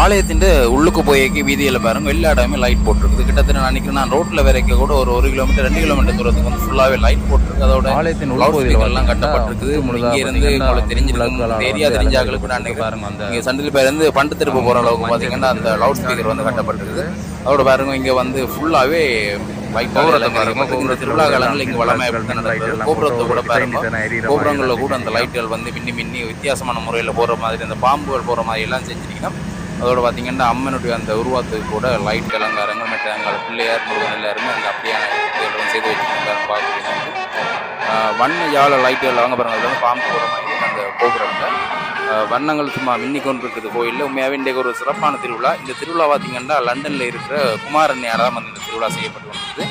ஆலயத்தின் உள்ளுக்கு போய்க்கு வீதியில் பாருங்க எல்லா இடமே லைட் போட்டிருக்குது. கிட்டத்தட்ட நான் நினைக்கிறேன் நான் ரோட்டில் வரைக்கும் கூட ஒரு ஒரு கிலோமீட்டர் ரெண்டு கிலோமீட்டர் தூரத்துக்கு வந்து ஃபுல்லாகவே லைட் போட்டிருக்கு. அதோட ஆலயத்தின் ஸ்பீக்கர்லாம் கட்டப்பட்டிருக்குது இங்கே இருந்து உங்களுக்கு தெரிஞ்சிருக்கும். ஏரியா தெரிஞ்சாக்களுக்கு நான் நினைக்கிறேன். பாருங்க அந்த இங்கே சண்டில் பேருந்து பண்டு திரும்ப போகிற அளவுக்கு பார்த்தீங்கன்னா அந்த லவுட் ஸ்பீக்கர் வந்து கட்டப்பட்டிருக்குது. அதோட பாருங்க இங்கே வந்து ஃபுல்லாகவே கோபுரத்தை திருவிழா காலங்களில் இங்கே வளமை கோபுரத்தை கூட பாருங்க. கோபுரங்களில் கூட அந்த லைட்டுகள் வந்து மின்னி மின்னி வித்தியாசமான முறையில் போகிற மாதிரி அந்த பாம்புகள் போகிற மாதிரி எல்லாம் செஞ்சிருக்கீங்கன்னா அதோடு பார்த்தீங்கன்னா அம்மனுடைய அந்த உருவத்துக்கு கூட லைட் அலங்காரங்கள் மற்ற அங்கே பிள்ளையார் முருகன் எல்லாருமே அங்கே அப்படியான செய்து வச்சுருக்காங்க பார்க்குறீங்க வண்ண யாழ லைட்டுகள் வாங்க பாருங்கள் பாம்பு போகிற மாதிரி அந்த கோபுரத்தில் வண்ணங்கள் சும்மா மின்னிக்கொண்டு இருக்குது கோயிலில். உண்மையாகவே இன்றைக்கு ஒரு சிறப்பான திருவிழா. இந்த திருவிழா பார்த்திங்கன்னா லண்டனில் இருக்கிற குமாரன் யாராவது வந்து இந்த திருவிழா செய்யப்பட்டு வந்தது.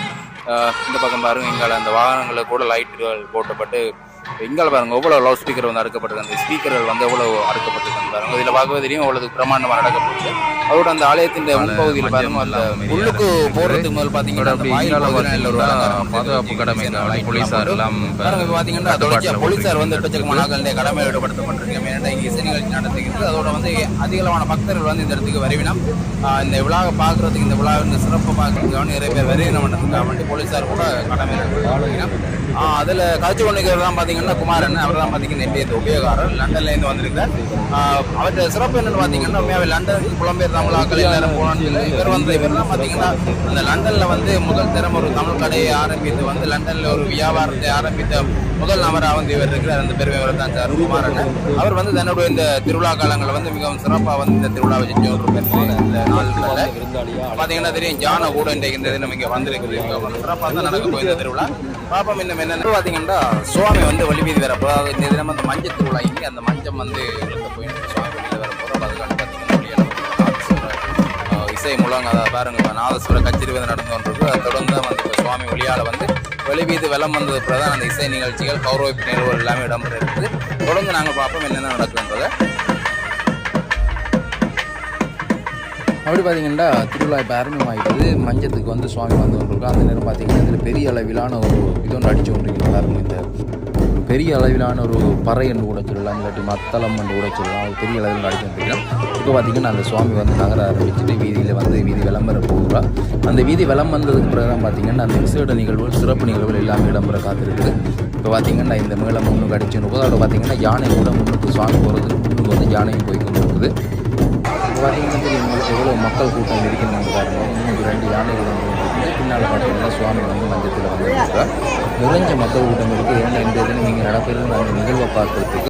இந்த பக்கம் பாருங்க எங்களை அந்த வாகனங்களில் கூட லைட்டுகள் போட்டப்பட்டு இங்கால பாருங்க எவ்வளோ லவுட் ஸ்பீக்கர் வந்து அடுக்கப்பட்டிருக்கு அந்த ஸ்பீக்கர்கள் வந்து எவ்வளோ அடுக்கப்பட்டிருக்கு பாருங்க. இதில் பார்க்கவே தெரியும் அவ்வளவு பிரமாண்டமாக நடக்கப்பட்டு அதோட அந்த ஆலயத்தின் முன்பகுதியில் பாருங்க அந்த உள்ளுக்கு போகிறதுக்கு முதல் பார்த்தீங்கன்னா பாதுகாப்பு கடமை போலீசார் எல்லாம் பாருங்க இப்ப பாத்தீங்கன்னா தொடர்ச்சியா போலீசார் வந்து எக்கச்சக்கமான கடமை ஈடுபடுத்தப்பட்டிருக்கு மெயினாக இங்கே இசை நிகழ்ச்சி நடத்துகிறது அதோட வந்து அதிகளவான பக்தர்கள் வந்து இந்த இடத்துக்கு வருவினம் இந்த விழாவை பார்க்கறதுக்கு இந்த விழா இந்த சிறப்பை பார்க்கறதுக்காக நிறைய பேர் வருவினம் பண்ணுறதுக்காக வேண்டி போலீசார் கூட கடமை அதுல காட்சி கொண்டிருக்கிறது தான் பாத்தீங்கன்னா குமாரன் அவர் தான் பார்த்தீங்கன்னா இந்திய உபயோகாரர் லண்டன்லேருந்து வந்திருக்கார் ஆஹ் சிறப்பு என்னன்னு பார்த்தீங்கன்னா உண்மையாவே லண்டனுக்கு புலம்பெயர் தமிழாக்கள் எல்லாரும் போனான்னு சொல்லி இவர் வந்து இவர் தான் பாத்தீங்கன்னா அந்த லண்டனில் வந்து முதல் தரம் ஒரு தமிழ் கடையை ஆரம்பித்து வந்து லண்டனில் ஒரு வியாபாரத்தை ஆரம்பித்த முதல் நபராக வந்து இவர் இருக்கிறார். அந்த பெருமை இவர் தான் சார் குமாரன் அவர் வந்து தன்னுடைய இந்த திருவிழா காலங்களில் வந்து மிகவும் சிறப்பாக வந்து இந்த திருவிழாவை செஞ்சு ஒரு பெருமை இந்த தெரியும் ஜான கூட இன்றைக்கு இந்த தினம் இங்கே வந்திருக்குது. சிறப்பாக தான் நடக்க போய் இந்த திருவிழா. பாப்பம் இன்னும் என்னென்னு. பார்த்தீங்கன்னா சுவாமி வந்து வழிவீதி வரப்போ அதாவது இந்த தினம் மஞ்சள் திருவிழா. இங்கே அந்த மஞ்சள் வந்து இழுக்க போயிட்டு சுவாமி வெளியில் வர போகிறோம் அதுக்கான பார்த்தீங்கன்னா இசை முழங்க அதை பாருங்க நாதஸ்வர கச்சேரி வந்து நடந்து கொண்டிருக்கு. அதை தொடர்ந்து வந்து சுவாமி வழியால் வந்து வெளிவீதி வெள்ளம் வந்தது பிரதான் அந்த இசை நிகழ்ச்சிகள் கௌரவிப்பு நிகழ்வுகள் எல்லாமே இடம்பெற இருக்குது. தொடர்ந்து நாங்கள் பார்ப்போம் என்னென்ன நடக்குன்றதை அப்படி பார்த்தீங்கன்னா திருவிழா இப்போ ஆரம்பமாகிடுது மஞ்சத்துக்கு வந்து சுவாமி வந்து கொண்டிருக்கோம் அந்த நேரம் பார்த்தீங்கன்னா இதில் பெரிய அளவிலான ஒரு இது ஒன்று அடிச்சு கொண்டிருக்கோம் பாருங்க இந்த பெரிய அளவிலான ஒரு பறை என்று கூட சொல்லலாம் இல்லாட்டி மத்தளம் என்று கூட சொல்லலாம். அது பெரிய அளவில் நடக்கும் கொண்டிருக்கோம் இப்போ பார்த்தீங்கன்னா அந்த சுவாமி வந்து நகர ஆரம்பிச்சுட்டு வீதியில் வந்து வீதி விளம்பர போகிறா அந்த வீதி விளம் வந்ததுக்கு பிறகு தான் பார்த்தீங்கன்னா அந்த விசேட நிகழ்வுகள் சிறப்பு நிகழ்வுகள் எல்லாமே இடம்பெற காத்திருக்கு. இப்போ பார்த்தீங்கன்னா இந்த மேளம் முன்னுக்கு அடிச்சு போது அதோட பார்த்தீங்கன்னா யானை கூட முன்னுக்கு சுவாமி போகிறதுக்கு முன்னுக்கு வந்து யானையும் போய் கொண்டு இருக்குது இப்போ பார்த்தீங்கன்னா தெரியும் எவ்வளோ மக்கள் கூட்டம் இருக்குன்னு பாருங்கள் மூன்று ரெண்டு யானைகள் வந்து பின்னால் பார்த்தீங்கன்னா சுவாமி வந்து மஞ்சத்தில் வந்து இருக்கிறார் நிறைஞ்ச மக்கள் கூட்டம் இருக்குது ஏன்னா நீங்கள் நடப்பதில் அந்த நிகழ்வை பார்க்கறதுக்கு